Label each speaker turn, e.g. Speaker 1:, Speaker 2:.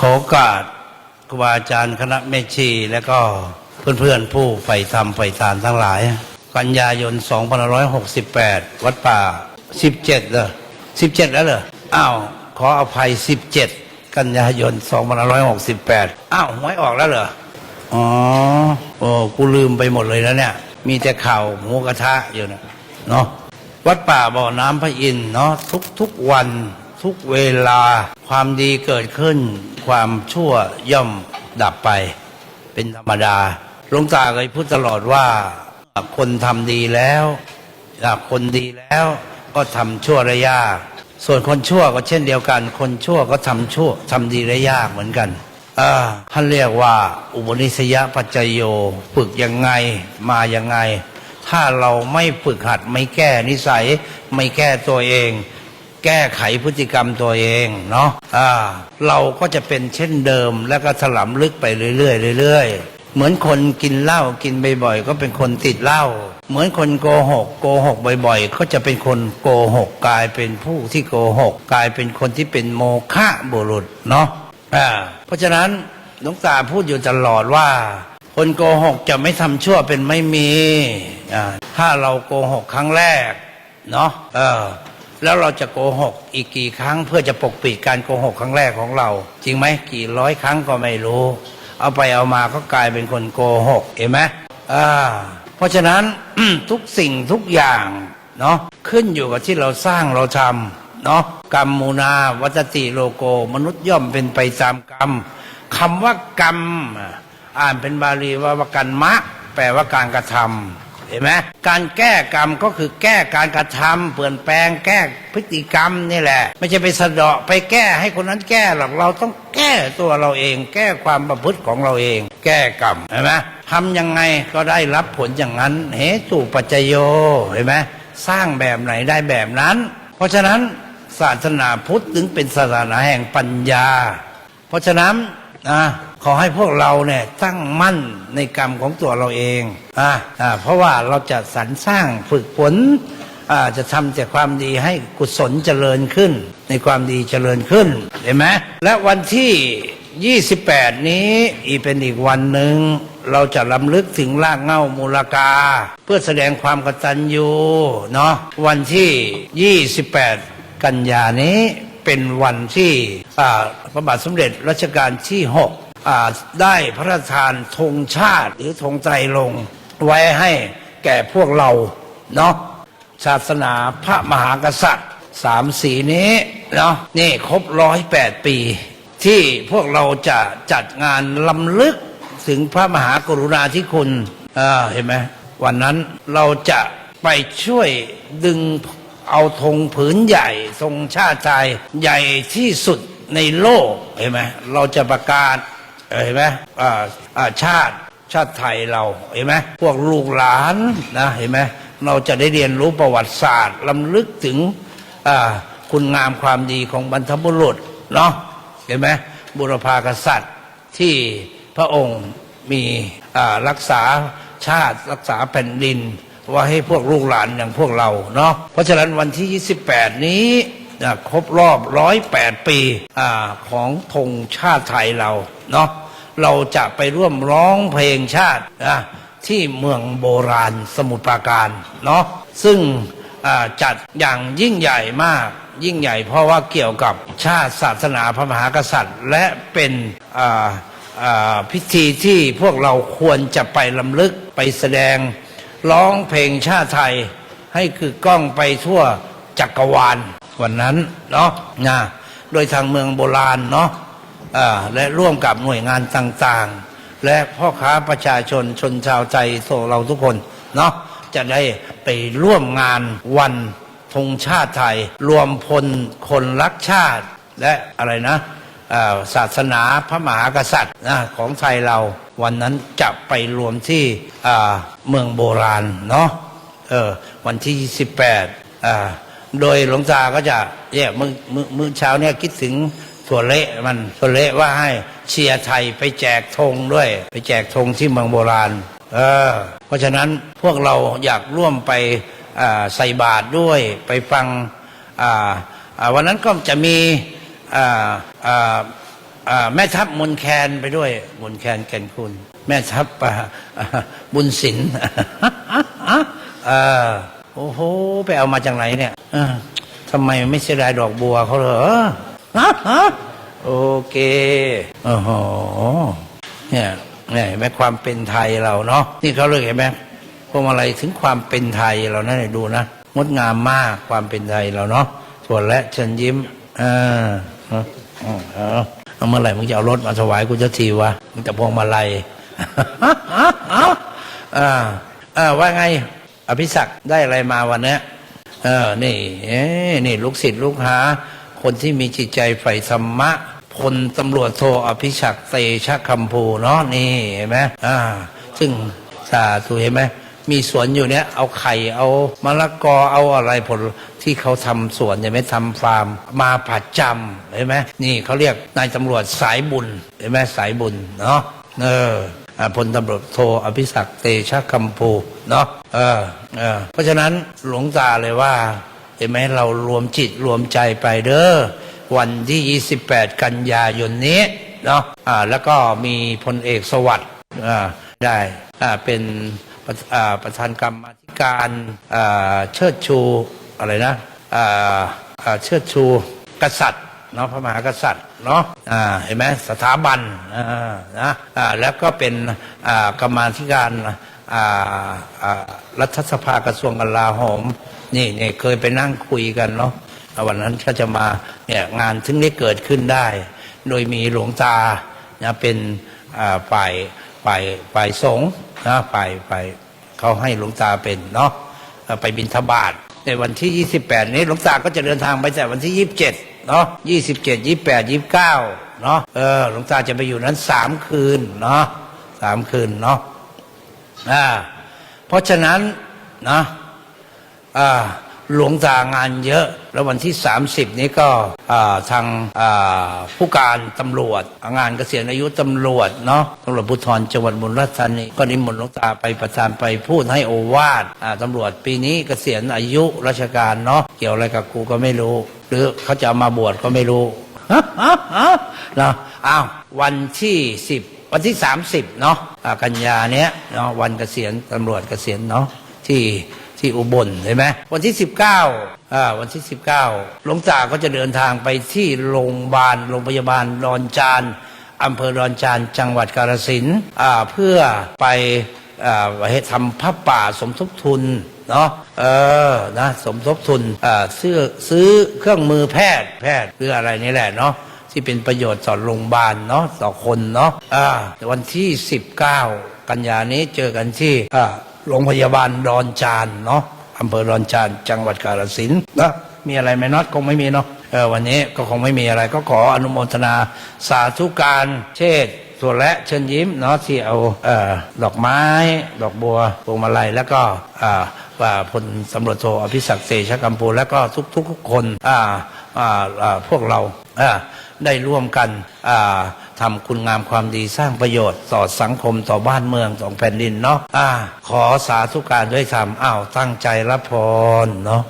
Speaker 1: ขอโอกาสครูบาอาจารย์คณะเมชี และก็เพื่อนๆผู้ใฝ่ธรรมใฝ่ทานทั้งหลาย กันยายน 2568 วัดป่า 17 เหรอ 17 แล้วเหรอ อ้าว ขออภัย 17 กันยายน 2568 อ้าวหวยออกแล้วเหรอ อ๋อโอ้กูลืมไปหมดเลยแล้วเนี่ย มีแต่ข่าวหมูกระทะอยู่นะเนาะวัดป่าบ่อน้ำพระอินทร์เนาะทุกทุกวัน ทุกเวลาความดีเกิดขึ้น ความชั่วย่อมดับไป เป็นธรรมดาหลวงตาเคยพูดตลอดว่าคนทำดีแล้วคนดีแล้วก็ทำชั่วระยากส่วนคนชั่วก็เช่นเดียวกัน คนชั่วก็ทำชั่วทำดีได้ยากเหมือนกันอ่าท่านเรียกว่า อุปนิสยปัจจโยฝึกยังไงมายังไง ถ้าเราไม่ฝึกหัดไม่แก้นิสัยไม่แก้ตัวเอง แก้ไขพฤติกรรมตัวเองเนาะอ่าเราก็จะเป็นเช่นเดิม แล้วก็ถลำลึกไปเรื่อยๆเรื่อยๆเหมือนคนกินเหล้ากินบ่อยๆก็เป็นคนติดเหล้าเหมือนคนโกหกโกหกบ่อยๆ ก็จะเป็นคนโกหกกลายเป็นผู้ที่โกหก กลายเป็นคนที่เป็นโมฆะบุรุษเนาะอ่าเพราะฉะนั้นหลวงตาพูดอยู่ตลอดว่า คนโกหกจะไม่ทำชั่วเป็นไม่มีอ่าถ้าเราโกหกครั้งแรกเนาะเออ แล้วเราจะโกหกอีกกี่ครั้ง เพื่อจะปกปิดการโกหกครั้งแรกของเรา จริงไหมกี่ร้อยครั้งก็ไม่รู้ เอาไปเอามาก็กลายเป็นคนโกหกเห็นไหมอ่าเพราะฉะนั้นทุกสิ่งทุกอย่างเนาะขึ้นอยู่กับที่เราสร้างเราทำเนาะกรรมมูนาวัตติโลโก มนุษย์ย่อมเป็นไปตามกรรมคำว่ากรรม อ่านเป็นบาลีว่าว่ากันมะ แปลว่าการกระทำ เห็นไหมการแก้กรรมก็คือแก้การกระทำเปลี่ยนแปลงแก้พฤติกรรมนี่แหละ ไม่ใช่ไปสะเดาะไปแก้ให้คนนั้นแก้หรอกเราต้องแก้ตัวเราเอง แก้ความประพฤติของเราเอง แก้กรรมเห็นไหมทำยังไงก็ได้รับผลอย่างนั้นเหตุปัจจโยเห็นไหมสร้างแบบไหนได้แบบนั้น เพราะฉะนั้นศาสนาพุทธถึงเป็นศาสนาแห่งปัญญา เพราะฉะนั้นนะ ขอให้พวกเราเนี่ยตั้งมั่นในกรรมของตัวเราเองอ่าเพราะว่าเราจะสรรสร้างฝึกฝนอ่าจะทำแต่ความดีให้กุศลเจริญขึ้น ในความดีเจริญขึ้นเห็นไหมและวันที่ 28 นี้อีกเป็นอีกวันหนึ่งเราจะลำลึกถึงรากเหง้ามูลกา เพื่อแสดงความกตัญญูเนาะวันที่ 28 กันยานี้เป็นวันที่พระบาทสมเด็จรัชกาลที่ 6 ได้พระราชทานธงชาติหรือธงใจลง ไว้ให้แก่พวกเราเนาะศาสนาพระมหากษัตริย์สามสีนี้เนาะนี่ครบร้อยแปดปี ที่พวกเราจะจัดงานลำลึกถึงพระมหากรุณาธิคุณอ่าเห็นไหมวันนั้นเราจะไปช่วยดึงเอาธงผืนใหญ่ธงชาติไทยใหญ่ที่สุดในโลกเห็นไหมเราจะประกาศ เห็นไหมอ่าอ่าชาติชาติไทยเราเห็นไหมพวกลูกหลานนะเห็นไหมเราจะได้เรียนรู้ประวัติศาสตร์ลำลึกถึงอ่าคุณงามความดีของบรรพบุรุษเนาะเห็นไหมบุรพากษัตริย์ที่พระองค์มีอ่ารักษาชาติรักษาแผ่นดินว่าให้พวกลูกหลานอย่างพวกเราเนาะเพราะฉะนั้นวันที่ 28 นี้ครบรอบ 108 ปีอาของธงชาติไทยเรา เนาะเราจะไปร่วมร้องเพลงชาตินะที่เมืองโบราณสมุทรปราการเนาะซึ่งจัดอย่างยิ่งใหญ่มากยิ่งใหญ่เพราะว่าเกี่ยวกับชาติศาสนาพระมหากษัตริย์ และเป็นพิธีที่พวกเราควรจะไปลำลึกไปแสดงร้องเพลงชาติไทย ให้คือกล้องไปทั่วจักรวาลวันนั้นเนาะนะโดยทางเมืองโบราณเนาะ และร่วมกับหน่วยงานต่างๆ และพ่อค้าประชาชนชนชาวใจโซเราทุกคนเนาะจะได้ไปร่วมงานวันธงชาติไทย รวมพลคนรักชาติ และอะไรนะศาสนาพระมหากษัตริย์นะของไทยเราวันนั้นจะไปรวมที่เมืองโบราณเนาะเออวันที่28อ่าโดยหลวงตาก็จะเนี่ยมือมือมือเช้าเนี่ยคิดถึง ถั่วเละมันถั่วเละว่าให้เชียร์ไทยไปแจกธงด้วย ไปแจกธงที่เมืองโบราณ เออ เพราะฉะนั้นพวกเราอยากร่วมไปใส่บาตรด้วยไปฟังวันนั้นก็จะมีแม่ทัพมนแคนไปด้วยมนแคนแก่นคุณ แม่ทัพบุญสินเออโอ้โห ไปเอามาจากไหนเนี่ยทำไมไม่เสียดายดอกบัวเขาเหรอ ฮะฮะโอเคโอ้โหเนี่ยเนี่ยเห็นไหมความเป็นไทยเราเนาะนี่เขาเลยเห็นไหมพวงมาลัยถึงความเป็นไทยเรานั่นดูนะงดงามมากความเป็นไทยเราเนาะส่วนและเชิญยิ้มเออเออเออเออเอาเมื่อไหร่มึงจะเอารถมาถวายกูจะทีวะมึงจะพวงมาลัยอ่าอ่าว่าไง อภิศักดิ์ได้อะไรมาวันเนี้ยเออนี่เอ้นี่ลูกศิษย์ลูกหา คนที่มีจิตใจใฝ่ธรรมะพลตำรวจโทอภิศักเตชะคำภูเนาะนี่เห็นไหมอ่า ซึ่งสาธุเห็นไหมมีสวนอยู่เนี้ยเอาไข่เอามะละกอเอาอะไรผลที่เขาทำสวนเห็นไหมทำฟาร์ม มาผัดจำเห็นไหมนี่เขาเรียกนายตำรวจสายบุญเห็นไหมสายบุญเนาะเออพลตำรวจโทอภิศักดิ์เตชะคำภูเนาะเออเออเพราะฉะนั้นหลวงตาเลยว่า ห็นไหมเรารวมจิตรวมใจไปเด้อวันที่ 28 กันยายนนี้เนาะอ่าแล้วก็มีพลเอกสวัสดิ์อ่าได้อ่าเป็นประอ่าประธานกรรมธิการอ่าเชิดชูอะไรนะอ่าอ่าเชิดชูกษัตริย์เนาะพระมหากษัตริย์เนาะอ่าเห็นไหมสถาบันอ่านะอ่าแล้วก็เป็นอ่ากรรมธิการอ่า รัฐสภากระทรวงกลาโหม นี่เนี่ยเคยไปนั่งคุยกันเนาะวันนั้นก็จะมาเนี่ยงานถึงได้เกิดขึ้นได้ โดยมีหลวงตานะเป็นฝ่ายฝ่ายฝ่ายสงฆ์นะฝ่ายฝ่ายเขาให้หลวงตาเป็นเนาะไปบินทบาทในวันที่ 28 นี้หลวงตาก็จะเดินทางไปแต่วันที่ 27 เนาะ27 28 29 เนาะเออหลวงตาจะไปอยู่นั้นสามคืนเนาะสามคืนเนาะ อ่าเพราะฉะนั้นนะอ่าหลวงตางานเยอะ แล้ววันที่ 30 นี้ก็ทางผู้การตำรวจ งานเกษียณอายุตำรวจเนาะตำรวจภูธรจังหวัดบุรีรัมย์ธานีก็นิมนต์หลวงตาไปประธานไปพูดให้โอวาทตำรวจปีนี้เกษียณอายุราชการเนาะเกี่ยวอะไรกับกูก็ไม่รู้ หรือเขาจะมาบวชก็ไม่รู้นะอ้าววันที่10 วันที่ 30เนาะกันยาเนี้ยเนาะวันเกษียณตำรวจเกษียณเนาะที่ที่อุบลเห็นไหมวันที่ 19อ่าวันที่ 19 หลวงตาก็จะเดินทางไปที่โรงพยาบาลโรงพยาบาลดอนจานอำเภอดอนจานจังหวัดกาฬสินธุ์อ่าเพื่อไปอ่าให้ทำพระป่าสมทบทุนเนาะเออนะสมทบทุนอ่าซื้อซื้อเครื่องมือแพทย์แพทย์หรืออะไรนี่แหละเนาะ ที่เป็นประโยชน์ต่อโรงพยาบาลเนาะต่อคนเนาะอ่าวันที่ 19 กันยานี้เจอกันที่อ่าโรงพยาบาลดอนจานเนาะอำเภอดอนจานจังหวัดกาฬสินธุ์นะมีอะไรไหมน็อตคงไม่มีเนาะเออวันนี้ก็คงไม่มีอะไรก็ขออนุโมทนาสาธุการเชษฐ์ส่วนและเชิญยิ้มเนาะที่เอาเอ่อดอกไม้ ดอกบัวพวงมาลัยแล้วก็อ่า พลตำรวจโทอภิศักดิ์เตชะกัมพูและก็ทุกๆคนอ่าอ่าพวกเราอ่าได้ร่วมกันอ่าทำคุณงามความดีสร้างประโยชน์ต่อสังคมต่อบ้านเมืองต่อแผ่นดินเนาะอ่าขอสาธุการด้วยธรรมอ้าวตั้งใจรับพรเนาะ